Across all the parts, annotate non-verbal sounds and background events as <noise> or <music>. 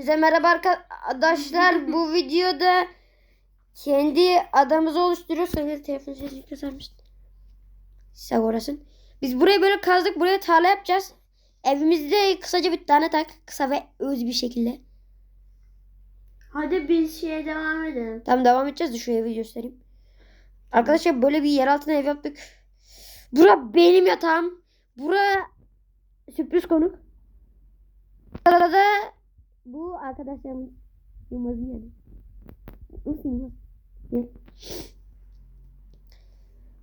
Bize merhaba arkadaşlar. <laughs> Bu videoda kendi adamızı oluşturuyoruz. Sen de telefon sesini kısarmışsın. Sağ olasın. Biz burayı böyle kazdık. Buraya tarla yapacağız. Evimizde kısaca bir tane tak. Kısa ve öz bir şekilde. Hadi biz şeye devam edelim. Tamam devam edeceğiz de şu evi göstereyim. Arkadaşlar böyle bir yer altına ev yaptık. Bura benim yatağım. Bura sürpriz konuk. Burada da bu arkadaşlarımın Yılmaz'ın yani. Nasıl Yılmaz? Gel.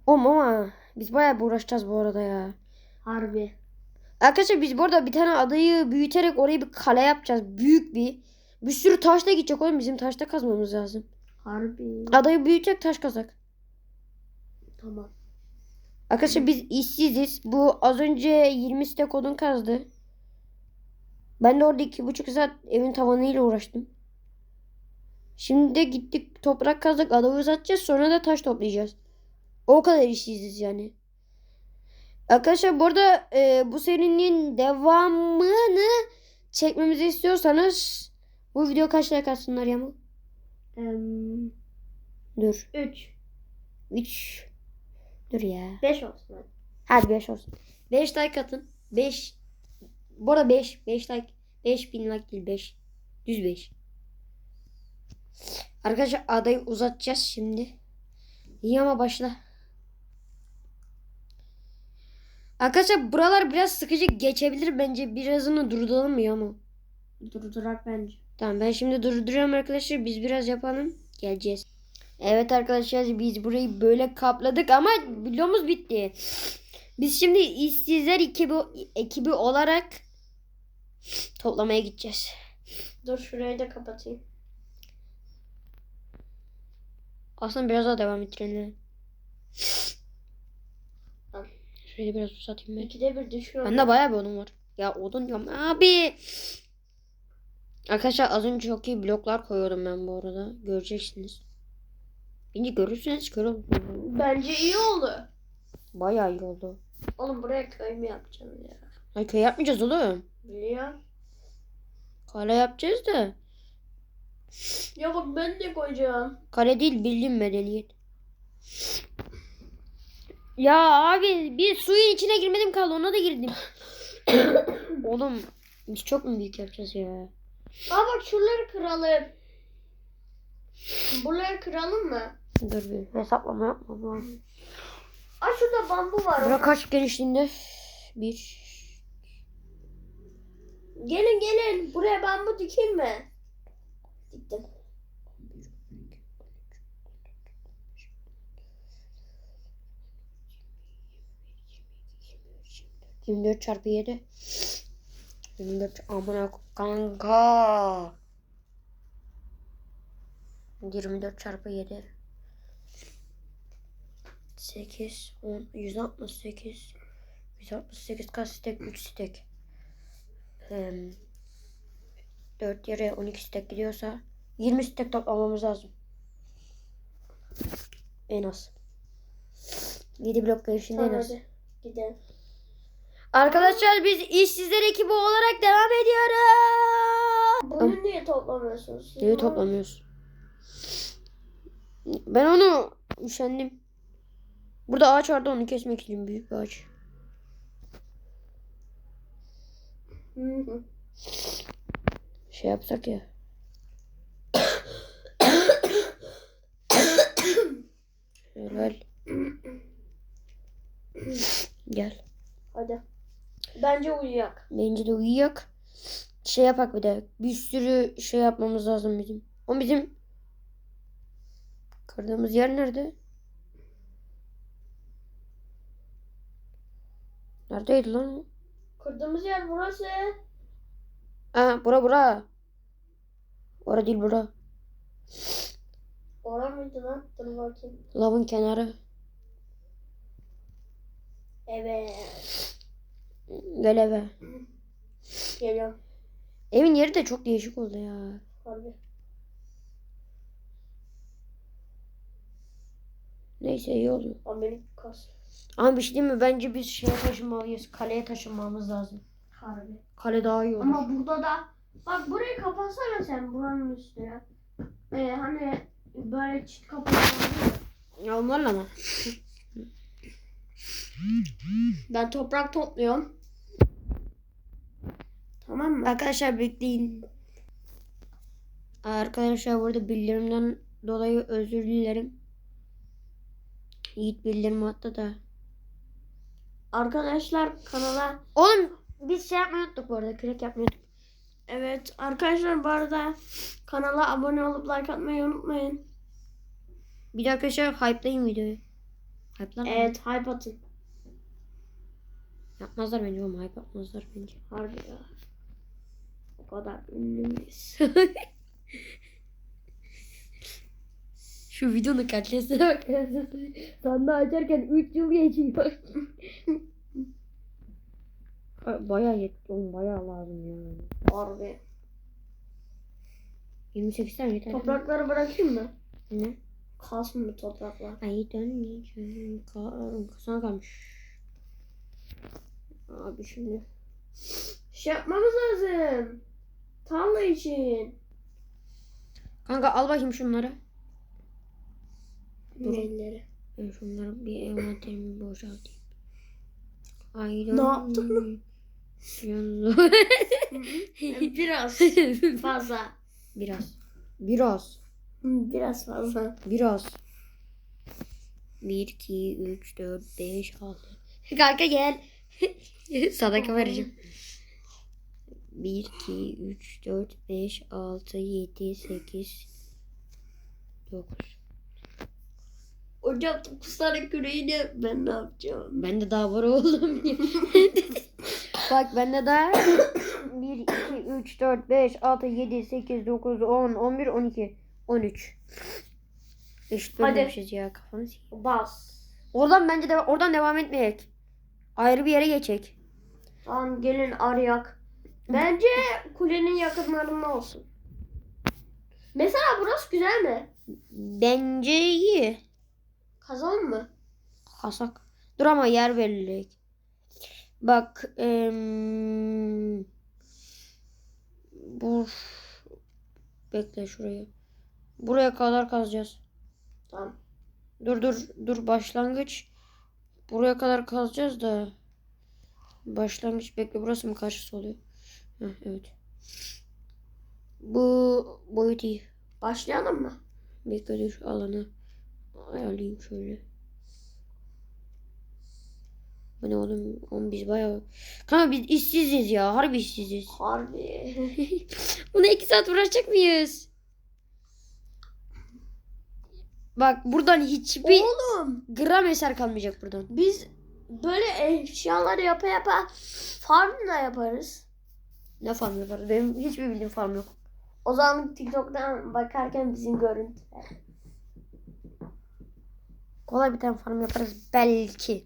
Oğlum ama biz bayağı bir uğraşacağız bu arada ya. Harbi. Arkadaşlar biz burada bir tane adayı büyüterek orayı bir kale yapacağız. Büyük bir. Bir sürü taş da gidecek oğlum. Bizim taşta kazmamız lazım. Harbi. Adayı büyütecek taş kazak. Tamam. Arkadaşlar biz işsiziz. Bu az önce 20 stek odun kazdı. Ben de orada iki buçuk saat evin tavanıyla uğraştım. Şimdi de gittik toprak kazdık adayı uzatacağız sonra da taş toplayacağız. O kadar işsiziz yani. Arkadaşlar bu arada e, bu serinin devamını çekmemizi istiyorsanız bu video kaç like atsınlar ya mı? Em, Dur. 3. 3 Dur ya. 5 olsun hadi. Hadi 5 olsun. 5 like atın. 5. Bu arada 5. 5 like. 5000 like değil 5. Düz 5. Arkadaşlar adayı uzatacağız şimdi. İyi ama başla. Arkadaşlar buralar biraz sıkıcı geçebilir bence. Birazını durduralım mı ya ama? Durdurak bence. Tamam ben şimdi durduruyorum arkadaşlar. Biz biraz yapalım. Geleceğiz. Evet arkadaşlar biz burayı böyle kapladık ama videomuz bitti. Biz şimdi işsizler ekibi, ekibi olarak toplamaya gideceğiz. Dur şurayı da kapatayım. Aslında biraz daha devam ettirelim. Şöyle biraz uzatayım ben. İkide bir düşüyor. Bende bayağı bir odun var. Ya odun diyorum abi. Arkadaşlar az önce çok iyi bloklar koyuyordum ben bu arada. Göreceksiniz. Bence görürseniz olun. Bence iyi oldu. Bayağı iyi oldu. Oğlum buraya köy mü yapacağım ya? Ay köy yapmayacağız oğlum. Biliyorum. Kale yapacağız da. Ya bak ben de koyacağım. Kale değil bildiğin medeniyet. Ya abi bir suyun içine girmedim kaldı ona da girdim. <coughs> Oğlum biz çok mu büyük yapacağız ya? Aa bak şuraları kıralım. Buraları kıralım mı? Dur bir hesaplama lazım. Aa şurada bambu var. Bura kaç genişliğinde? Bir. Gelin gelin. Buraya bambu dikeyim mi? Diktim. Yirmi dört çarpı yedi. Yirmi dört amına kanka. Yirmi dört çarpı yedi. Sekiz, on, yüz altmış sekiz. Yüz altmış sekiz kaç stek? Üç stek. Em, Dört yere on iki stek gidiyorsa yirmi stek toplamamız lazım. En az. Yedi blok genişliğinde en az. Gidelim. Arkadaşlar biz işsizler ekibi olarak devam ediyoruz. Bunu niye toplamıyorsunuz? siz? Neyi toplamıyoruz? Ben onu üşendim. Burada ağaç vardı onu kesmek için büyük bir ağaç. Hı hı. Şey yapsak ya. Şöyle. Gel. Hadi. Bence uyuyak. Bence de uyuyak. Şey yapak bir de. Bir sürü şey yapmamız lazım bizim. O bizim kırdığımız yer nerede? Neredeydi lan? Kırdığımız yer burası. Ha bura bura. Ora değil bura. Ora mıydı lan? Dur bakayım. Lavın kenarı. Evet. Gel eve. Geliyorum. Evin yeri de çok değişik oldu ya. Harbi. Neyse iyi oldu. Ama beni kas. Ama bir şey değil mi? Bence biz şeye taşınmalıyız. Kaleye taşınmamız lazım. Harbi. Kale daha iyi olur. Ama burada da Bak burayı kapatsana sen buranın üstüne. Ee, hani böyle çit kapatıyor. Ya onlarla mı? Ben toprak topluyorum. Tamam mı? Arkadaşlar bekleyin. Arkadaşlar burada bildirimden dolayı özür dilerim. Yiğit bildirim attı da. Arkadaşlar kanala Oğlum biz şey yapmayı unuttuk bu arada. Kürek yapmayı unuttuk. evet arkadaşlar bu arada kanala abone olup like atmayı unutmayın. Bir de arkadaşlar hype'layın videoyu. Hype'lar? Evet hype atın. Yapmazlar bence oğlum hype yapmazlar bence. Harbi ya. O kadar ünlü müyüz? <laughs> Şu videonun kalitesine bak. <laughs> Sandığı açarken 3 yıl geçiyor. <laughs> bayağı yetti. Oğlum bayağı lazım ya. Harbi. 28 tane yeter. Toprakları bırakayım mı? Ne? Kalsın mı topraklar? Ay dönmeyeceğim. Ka- Sana kalmış. Abi şimdi. Şey yapmamız lazım. Tarla için. Kanka al bakayım şunları. Dur. Neleri? Ben şunları bir envanterimi boşaltayım. Ay Ne yaptın mı? <laughs> Biraz <laughs> fazla. Biraz. Biraz. Biraz fazla. Biraz. 1, 2, 3, 4, 5, 6. Kanka gel. <laughs> Sadaka vereceğim. 1, 2, 3, 4, 5, 6, 7, 8, 9. Hocam 9 tane küreğini ben ne yapacağım? Bende daha var oğlum. <laughs> Bak bende daha 1, 2, 3, 4, 5, 6, 7, 8, 9, 10, 11, 12, 13. Eşit Hadi. bölmemişiz ya kafamı sikeyim. Bas. Oradan bence de oradan devam etmeyek. Ayrı bir yere geçek. Tamam gelin arayak. Bence kulenin yakınlarında olsun. Mesela burası güzel mi? Bence iyi. Kazalım mı? Kasak. Dur ama yer belirleyek. Bak. em, bu bekle şuraya. Buraya kadar kazacağız. Tamam. Dur dur dur başlangıç. Buraya kadar kazacağız da. Başlangıç bekle burası mı karşısı oluyor? Heh, evet. Bu boyut iyi. Başlayalım mı? Bekle dur alanı ayarlayayım şöyle. Bu ne oğlum? Oğlum biz bayağı... Kanka biz işsiziz ya. Harbi işsiziz. Harbi. <laughs> Buna iki saat uğraşacak mıyız? Bak buradan hiçbir Oğlum gram eser kalmayacak buradan. biz böyle eşyalar yapa yapa farm da yaparız. Ne farm yaparız? Benim hiçbir bildiğim farm yok. O zaman TikTok'tan bakarken bizim görüntüler. Kolay bir tane farm yaparız belki.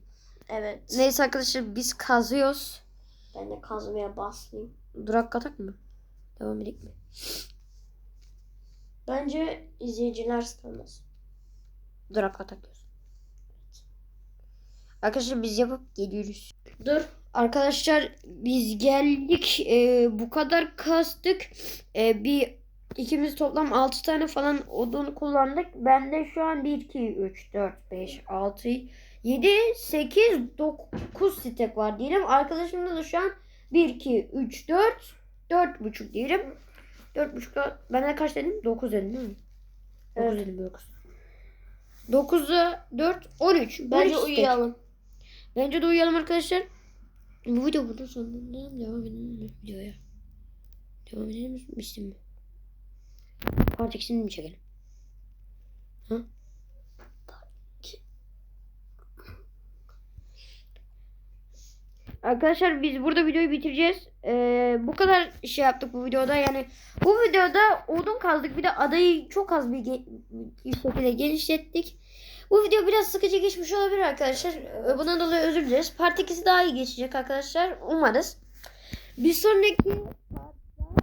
Evet. Neyse arkadaşlar biz kazıyoruz. Ben de kazmaya basayım. Durak katak mı? Devam edelim mi? Bence izleyiciler sıkılmaz. Durak katak. Arkadaşlar biz yapıp geliyoruz. Dur. Arkadaşlar biz geldik. Ee, bu kadar kastık. Ee, bir ikimiz toplam 6 tane falan odun kullandık. Bende şu an 1, 2, 3, 4, 5, 6, 7, 8, 9 stek var diyelim. Arkadaşımda da şu an 1, 2, 3, 4, 4,5 diyelim. 4,5 bende kaç dedim? 9 dedim değil mi? 9 Evet. dedim 9. 9'a 4, 13. Bence 13 stek. uyuyalım. Bence de uyuyalım arkadaşlar. Bu video burada sonunda devam edelim mi videoya? Devam edelim mi? Mi? Part ikisini mi çekelim? Ha? Arkadaşlar biz burada videoyu bitireceğiz. Ee, bu kadar şey yaptık bu videoda. Yani bu videoda odun kazdık. Bir de adayı çok az bir, bir şekilde genişlettik. Bu video biraz sıkıcı geçmiş olabilir arkadaşlar. Ee, Bundan dolayı özür dileriz. Part 2'si daha iyi geçecek arkadaşlar. Umarız. Bir sonraki